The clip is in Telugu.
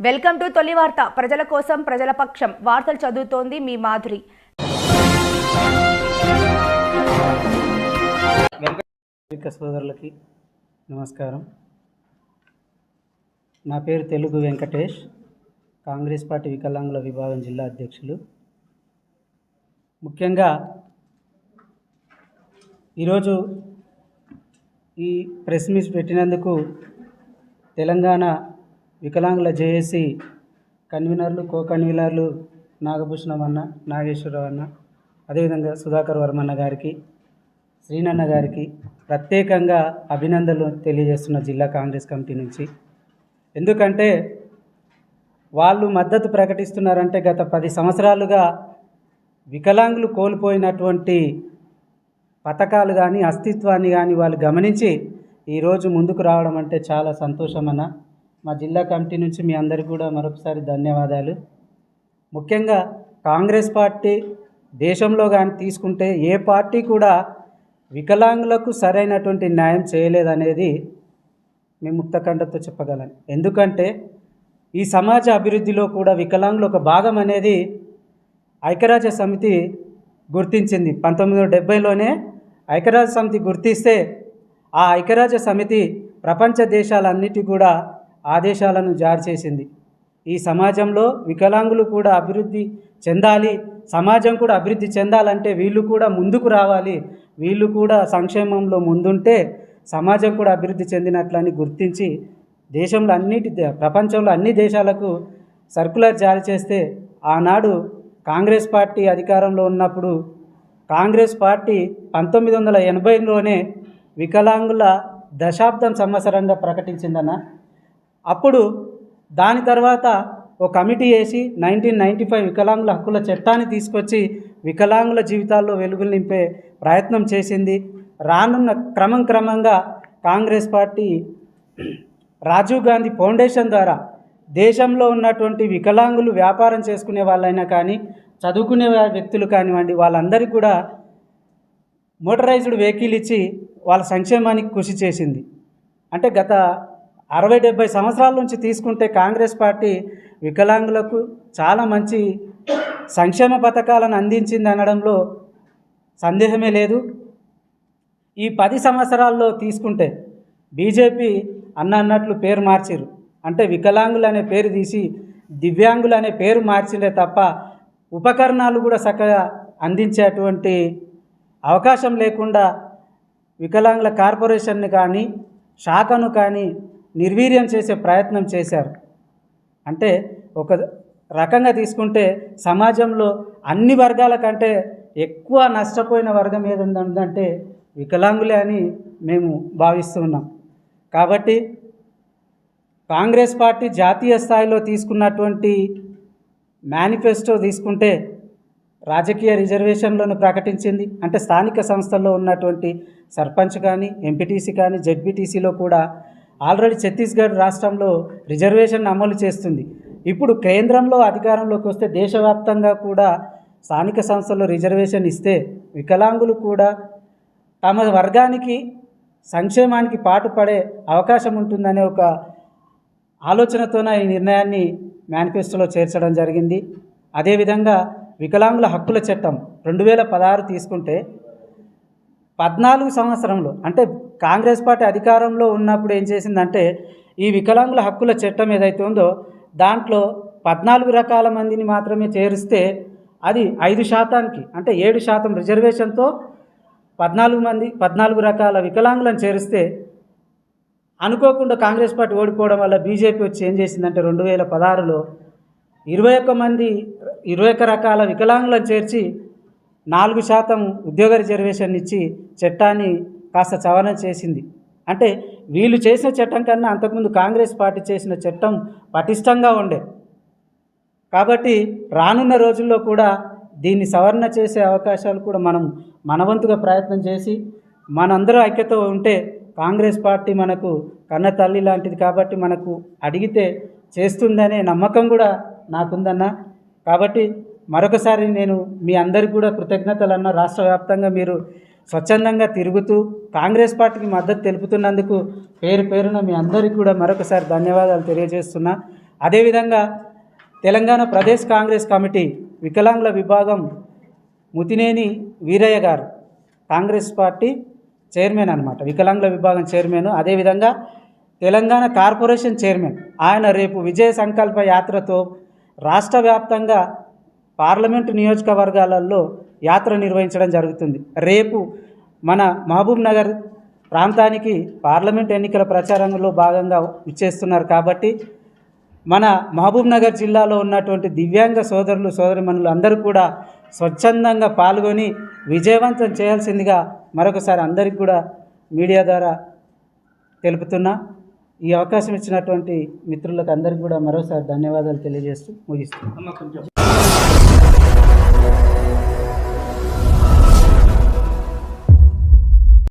వెల్కమ్ టు తొలి వార్త. ప్రజల కోసం ప్రజల పక్షం. వార్తలు చదువుతోంది మీ మాధురి. సోదరులకి నమస్కారం. నా పేరు తెలుగు వెంకటేష్. కాంగ్రెస్ పార్టీ వికలాంగుల విభాగం జిల్లా అధ్యక్షులు. ముఖ్యంగా ఈరోజు ఈ ప్రెస్ మీట్ పెట్టినందుకు తెలంగాణ వికలాంగుల జేఏసీ కన్వీనర్లు కో కన్వీనర్లు నాగభూషణం అన్న నాగేశ్వరరావు అన్న అదేవిధంగా సుధాకర్ వర్మన్న గారికి శ్రీనన్న గారికి ప్రత్యేకంగా అభినందనలు తెలియజేస్తున్న జిల్లా కాంగ్రెస్ కమిటీ నుంచి. ఎందుకంటే వాళ్ళు మద్దతు ప్రకటిస్తున్నారంటే గత పది సంవత్సరాలుగా వికలాంగులు కోల్పోయినటువంటి పథకాలు కానీ అస్తిత్వాన్ని కానీ వాళ్ళు గమనించి ఈరోజు ముందుకు రావడం అంటే చాలా సంతోషమన్న మా జిల్లా కమిటీ నుంచి మీ అందరికీ కూడా మరొకసారి ధన్యవాదాలు. ముఖ్యంగా కాంగ్రెస్ పార్టీ దేశంలో కానీ తీసుకుంటే ఏ పార్టీ కూడా వికలాంగులకు సరైనటువంటి న్యాయం చేయలేదనేది మేము ముక్తకంఠతో చెప్పగలను. ఎందుకంటే ఈ సమాజ అభివృద్ధిలో కూడా వికలాంగులు ఒక భాగం అనేది ఐక్యరాజ్య సమితి గుర్తించింది. పంతొమ్మిది వందల డెబ్బైలోనే ఐక్యరాజ్య సమితి గుర్తిస్తే ఆ ఐక్యరాజ్య సమితి ప్రపంచ దేశాలన్నిటి కూడా ఆదేశాలను జారీ చేసింది. ఈ సమాజంలో వికలాంగులు కూడా అభివృద్ధి చెందాలి సమాజం కూడా అభివృద్ధి చెందాలంటే వీళ్ళు కూడా ముందుకు రావాలి వీళ్ళు కూడా సంక్షేమంలో ముందుంటే సమాజం కూడా అభివృద్ధి చెందినట్లని గుర్తించి దేశంలో అన్నిటి ప్రపంచంలో అన్ని దేశాలకు సర్కులర్ జారీ చేస్తే ఆనాడు కాంగ్రెస్ పార్టీ అధికారంలో ఉన్నప్పుడు కాంగ్రెస్ పార్టీ పంతొమ్మిది వందల ఎనభైలోనే వికలాంగుల దశాబ్దం సంవత్సరంగా ప్రకటించిందన్న అప్పుడు దాని తర్వాత ఒక కమిటీ వేసి నైన్టీన్ నైంటీ ఫైవ్ వికలాంగుల హక్కుల చట్టాన్ని తీసుకొచ్చి వికలాంగుల జీవితాల్లో వెలుగులు నింపే ప్రయత్నం చేసింది. రానున్న క్రమం క్రమంగా కాంగ్రెస్ పార్టీ రాజీవ్ గాంధీ ఫౌండేషన్ ద్వారా దేశంలో ఉన్నటువంటి వికలాంగులు వ్యాపారం చేసుకునే వాళ్ళైనా కానీ చదువుకునే వ్యక్తులు కానివ్వండి వాళ్ళందరికీ కూడా మోటరైజ్డ్ వెహికల్ ఇచ్చి వాళ్ళ సంక్షేమానికి కృషి చేసింది. అంటే గత అరవై డెబ్బై సంవత్సరాల నుంచి తీసుకుంటే కాంగ్రెస్ పార్టీ వికలాంగులకు చాలా మంచి సంక్షేమ పథకాలను అందించింది అనడంలో సందేహమే లేదు. ఈ పది సంవత్సరాల్లో తీసుకుంటే బీజేపీ అన్న అన్నట్లు పేరు మార్చిరు అంటే వికలాంగులు అనే పేరు తీసి దివ్యాంగులు అనే పేరు మార్చిందే తప్ప ఉపకరణాలు కూడా చక్కగా అందించేటువంటి అవకాశం లేకుండా వికలాంగుల కార్పొరేషన్ని కానీ శాఖను కానీ నిర్వీర్యం చేసే ప్రయత్నం చేశారు. అంటే ఒక రకంగా తీసుకుంటే సమాజంలో అన్ని వర్గాల కంటే ఎక్కువ నష్టపోయిన వర్గం ఏది ఉందంటే వికలాంగులే అని మేము భావిస్తున్నాం కాబట్టి కాంగ్రెస్ పార్టీ జాతీయ స్థాయిలో తీసుకున్నటువంటి మేనిఫెస్టో తీసుకుంటే రాజకీయ రిజర్వేషన్లను ప్రకటించింది. అంటే స్థానిక సంస్థల్లో ఉన్నటువంటి సర్పంచ్ కానీ ఎంపీటీసీ కానీ జెడ్పీటీసీలో కూడా ఆల్రెడీ ఛత్తీస్గఢ్ రాష్ట్రంలో రిజర్వేషన్ అమలు చేస్తుంది. ఇప్పుడు కేంద్రంలో అధికారంలోకి వస్తే దేశవ్యాప్తంగా కూడా స్థానిక సంస్థల్లో రిజర్వేషన్ ఇస్తే వికలాంగులు కూడా తమ వర్గానికి సంక్షేమానికి పాటుపడే అవకాశం ఉంటుందనే ఒక ఆలోచనతోన ఈ నిర్ణయాన్ని మేనిఫెస్టోలో చేర్చడం జరిగింది. అదేవిధంగా వికలాంగుల హక్కుల చట్టం రెండు వేల పదహారు తీసుకుంటే పద్నాలుగు సంవత్సరంలో అంటే కాంగ్రెస్ పార్టీ అధికారంలో ఉన్నప్పుడు ఏం చేసిందంటే ఈ వికలాంగుల హక్కుల చట్టం ఏదైతే ఉందో దాంట్లో పద్నాలుగు రకాల మందిని మాత్రమే చేరిస్తే అది ఐదు శాతానికి అంటే ఏడు శాతం రిజర్వేషన్తో పద్నాలుగు మంది పద్నాలుగు రకాల వికలాంగులను చేరిస్తే అనుకోకుండా కాంగ్రెస్ పార్టీ ఓడిపోవడం వల్ల బీజేపీ వచ్చి ఏం చేసిందంటే రెండు వేల పదహారులో ఇరవై ఒక్క మంది ఇరవై ఒక్క రకాల వికలాంగులను చేర్చి నాలుగు శాతం ఉద్యోగ రిజర్వేషన్ ఇచ్చి చట్టాన్ని కాస్త సవరణ చేసింది. అంటే వీళ్ళు చేసిన చట్టం కన్నా అంతకుముందు కాంగ్రెస్ పార్టీ చేసిన చట్టం పటిష్టంగా ఉండే. కాబట్టి రానున్న రోజుల్లో కూడా దీన్ని సవరణ చేసే అవకాశాలు కూడా మనం మనవంతుగా ప్రయత్నం చేసి మనందరూ ఐక్యత ఉంటే కాంగ్రెస్ పార్టీ మనకు కన్న తల్లి లాంటిది కాబట్టి మనకు అడిగితే చేస్తుందనే నమ్మకం కూడా నాకుందన్న. కాబట్టి మరొకసారి నేను మీ అందరికీ కూడా కృతజ్ఞతలన్న రాష్ట్ర వ్యాప్తంగా మీరు స్వచ్ఛందంగా తిరుగుతూ కాంగ్రెస్ పార్టీకి మద్దతు తెలుపుతున్నందుకు పేరు పేరున మీ అందరికీ కూడా మరొకసారి ధన్యవాదాలు తెలియజేస్తున్నా. అదేవిధంగా తెలంగాణ ప్రదేశ్ కాంగ్రెస్ కమిటీ వికలాంగుల విభాగం ముతినేని వీరయ్య గారు కాంగ్రెస్ పార్టీ చైర్మన్ అనమాట వికలాంగుల విభాగం చైర్మన్. అదేవిధంగా తెలంగాణ కార్పొరేషన్ చైర్మన్. ఆయన రేపు విజయ సంకల్ప యాత్రతో రాష్ట్ర వ్యాప్తంగా పార్లమెంటు నియోజకవర్గాలలో యాత్ర నిర్వహించడం జరుగుతుంది. రేపు మన మహబూబ్ నగర్ ప్రాంతానికి పార్లమెంట్ ఎన్నికల ప్రచారంలో భాగంగా ఇచ్చేస్తున్నారు కాబట్టి మన మహబూబ్ నగర్ జిల్లాలో ఉన్నటువంటి దివ్యాంగ సోదరులు సోదరిమణులు అందరూ కూడా స్వచ్ఛందంగా పాల్గొని విజయవంతం చేయాల్సిందిగా మరొకసారి అందరికీ కూడా మీడియా ద్వారా తెలుపుతున్నా. ఈ అవకాశం ఇచ్చినటువంటి మిత్రులకు అందరికీ కూడా మరోసారి ధన్యవాదాలు తెలియజేస్తూ ముగిస్తున్నాను.